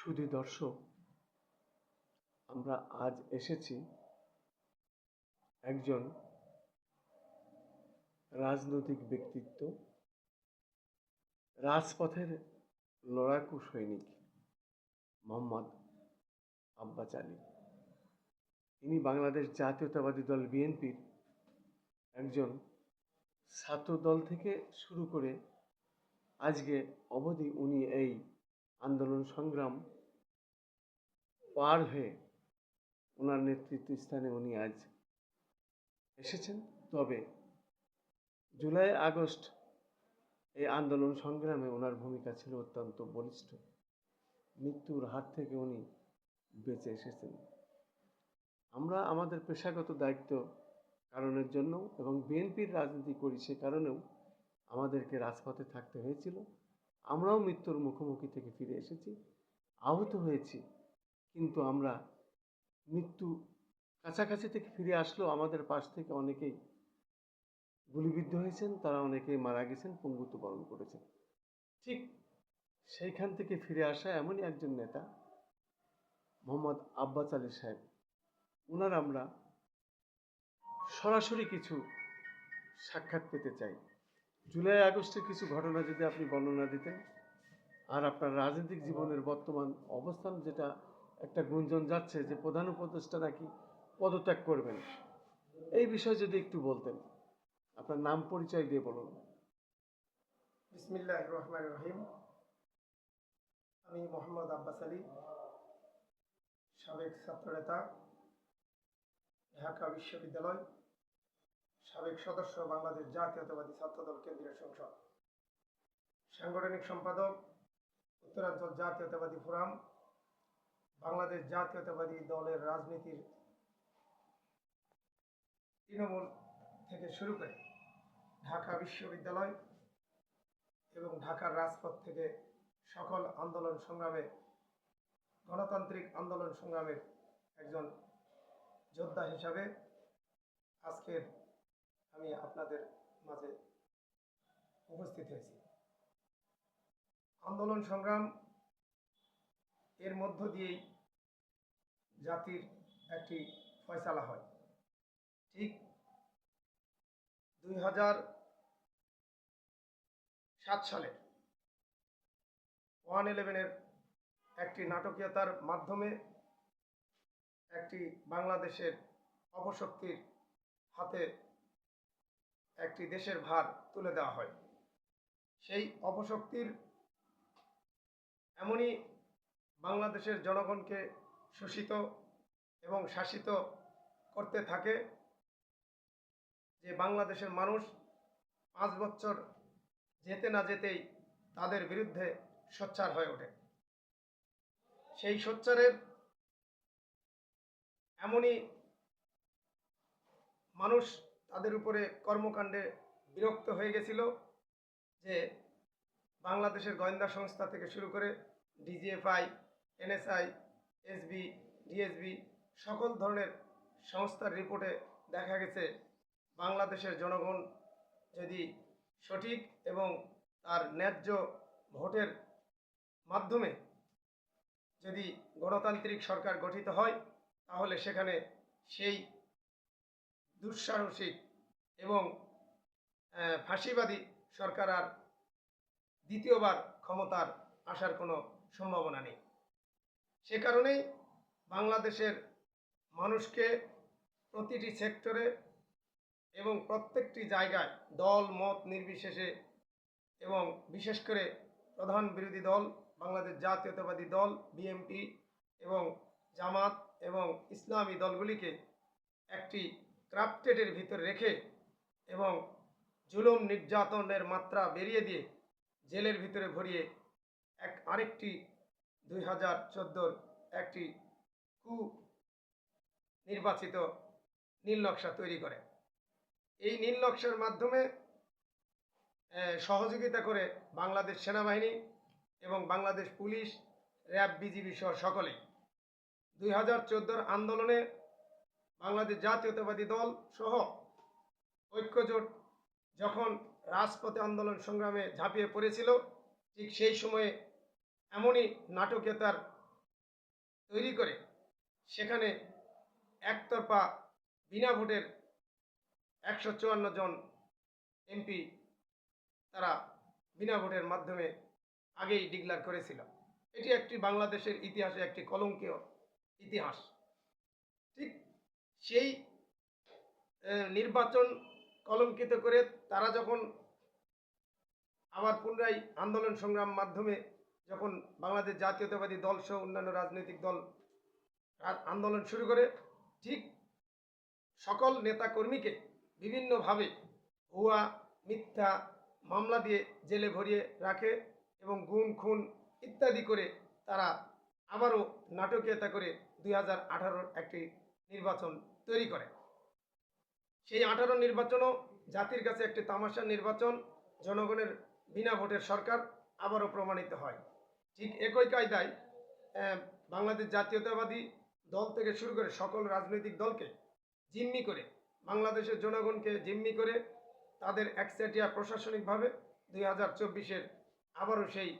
সুধী দর্শক, আমরা আজ এসেছি একজন রাজনৈতিক ব্যক্তিত্ব, রাজপথের লড়াকু সৈনিক মোহাম্মদ আব্বাস আলী। ইনি বাংলাদেশ জাতীয়তাবাদী দল বিএনপির একজন ছাত্র দল থেকে শুরু করে আজকে অবধি উনি এই আন্দোলন সংগ্রাম পার হয়ে ওনার নেতৃত্ব স্থানে উনি আজ এসেছেন। তবে জুলাই, আগস্ট এই আন্দোলন সংগ্রামে ওনার ভূমিকা ছিল অত্যন্ত বলিষ্ঠ। মৃত্যুর হাত থেকে উনি বেঁচে এসেছেন। আমরা আমাদের পেশাগত দায়িত্ব কারণের জন্য এবং বিএনপির রাজনীতি করি সে কারণেও আমাদেরকে রাজপথে থাকতে হয়েছিল। আমরাও মৃত্যুর মুখোমুখি থেকে ফিরে এসেছি, আহত হয়েছি, কিন্তু আমরা মৃত্যু কাছাকাছি থেকে ফিরে আসলেও আমাদের পাশ থেকে অনেকেই গুলিবিদ্ধ হয়েছেন, তারা অনেকেই মারা গেছেন, পঙ্গুত্ব বরণ করেছেন। ঠিক সেইখান থেকে ফিরে আসা এমনই একজন নেতা, মোহাম্মদ আব্বাস আলী সাহেব। ওনার আমরা সরাসরি কিছু সাক্ষাৎ পেতে চাই। জুলাই, আগস্টের কিছু ঘটনা যদি আপনি বর্ণনা দিতেন, আর আপনার রাজনৈতিক জীবনের বর্তমান অবস্থান যেটা একটা গুঞ্জন যাচ্ছে যে প্রধান উপদেষ্টা নাকি পদত্যাগ করবেন, এই বিষয়ে যদি একটু বলতেন। আপনার নাম পরিচয় দিয়ে বলুন। বিসমিল্লাহ রহমান রহিম। আমি মোহাম্মদ আব্বাস আলী, সাবেক ছাত্রনেতা, ঢাকা বিশ্ববিদ্যালয়। সাবেক সদস্য বাংলাদেশ জাতীয়তাবাদী ছাত্রদল কেন্দ্রীয় সংসদ। সাংগঠনিক সম্পাদক, উত্তরাঞ্চল জাতীয়তাবাদী ফোরাম, বাংলাদেশ জাতীয়তাবাদী দলের রাজনীতির তৃণমূল থেকে শুরু করে ঢাকা বিশ্ববিদ্যালয় এবং ঢাকার রাজপথ থেকে সকল আন্দোলন সংগ্রামে, গণতান্ত্রিক আন্দোলন সংগ্রামের একজন যোদ্ধা হিসাবে আজকের আমি আপনাদের মাঝে উপস্থিত হয়েছি। আন্দোলন সংগ্রাম এর মধ্য দিয়েই জাতির একটি ফয়সালা হয়। ঠিক দুই হাজার সাত সালে ওয়ান ইলেভেনের একটি নাটকীয়তার মাধ্যমে একটি বাংলাদেশের অপশক্তির হাতে একটি দেশের ভার তুলে দেওয়া হয়। সেই অপশক্তির এমনই বাংলাদেশের জনগণকে শোষিত এবং শাসিত করতে থাকে যে বাংলাদেশের মানুষ পাঁচ বছর যেতে না যেতেই তাদের বিরুদ্ধে সোচ্চার হয়ে ওঠে। সেই সোচ্চারের এমনই মানুষ তাদের উপরে কর্মকাণ্ডে বিরক্ত হয়ে গেছিল যে বাংলাদেশের গোয়েন্দা সংস্থা থেকে শুরু করে ডিজিএফআই, এনএসআই, এসবি, ডিএসবি সকল ধরনের সংস্থার রিপোর্টে দেখা গেছে, বাংলাদেশের জনগণ যদি সঠিক এবং তার ন্যায্য ভোটের মাধ্যমে যদি গণতান্ত্রিক সরকার গঠিত হয়, তাহলে সেখানে সেই দুঃসাহসিক এবং ফাঁসিবাদী সরকার আর দ্বিতীয়বার ক্ষমতার আসার কোনো সম্ভাবনা নেই। সে কারণেই বাংলাদেশের মানুষকে প্রতিটি সেক্টরে এবং প্রত্যেকটি জায়গায় দল, মত নির্বিশেষে এবং বিশেষ করে প্রধান বিরোধী দল, বাংলাদেশ জাতীয়তাবাদী দল, বিএমপি এবং জামাত এবং ইসলামী দলগুলিকে একটি ক্রাফটেডের ভিতরে রেখে এবং জুলুম নির্যাতনের মাত্রা বেরিয়ে দিয়ে জেলের ভিতরে ভরিয়ে এক আরেকটি দুই হাজার চোদ্দোর একটি কু নির্বাচিত নীল নকশা তৈরি করে। এই নীল নকশার মাধ্যমে সহযোগিতা করে বাংলাদেশ সেনাবাহিনী এবং বাংলাদেশ পুলিশ, র্যাব, বিজিবি সহ সকলেই। দুই হাজার চোদ্দোর আন্দোলনে বাংলাদেশ জাতীয়তাবাদী দল সহ ঐক্যজোট যখন রাজপথে আন্দোলন সংগ্রামে ঝাঁপিয়ে পড়েছিল, ঠিক সেই সময়ে এমনই নাটকীয়তার তৈরি করে সেখানে একতরফা বিনা ভোটের একশো চুয়ান্ন জন এমপি তারা বিনা ভোটের মাধ্যমে আগেই ডিক্লার করেছিল। এটি একটি বাংলাদেশের ইতিহাসে একটি কলঙ্কীয় ইতিহাস। ঠিক সেই নির্বাচন কলঙ্কিত করে তারা যখন আবার পুনরায় আন্দোলন সংগ্রাম মাধ্যমে যখন বাংলাদেশ জাতীয়তাবাদী দল সহ অন্যান্য রাজনৈতিক দল আন্দোলন শুরু করে, ঠিক সকল নেতা কর্মীকে বিভিন্নভাবে ভুয়া, মিথ্যা মামলা দিয়ে জেলে ভরিয়ে রাখে এবং গুম, খুন ইত্যাদি করে তারা আবারও নাটকীয়তা করে দুই একটি নির্বাচন তৈরি করে। সেই আঠারো নির্বাচনও জাতির কাছে একটি তামাশার নির্বাচন, জনগণের বিনা ভোটের সরকার আবারও প্রমাণিত হয়। ঠিক একই কায়দায় বাংলাদেশ জাতীয়তাবাদী দল থেকে শুরু করে সকল রাজনৈতিক দলকে জিম্মি করে, বাংলাদেশের জনগণকে জিম্মি করে তাদের একচেটিয়া প্রশাসনিকভাবে দুই হাজার চব্বিশের আবারও সেই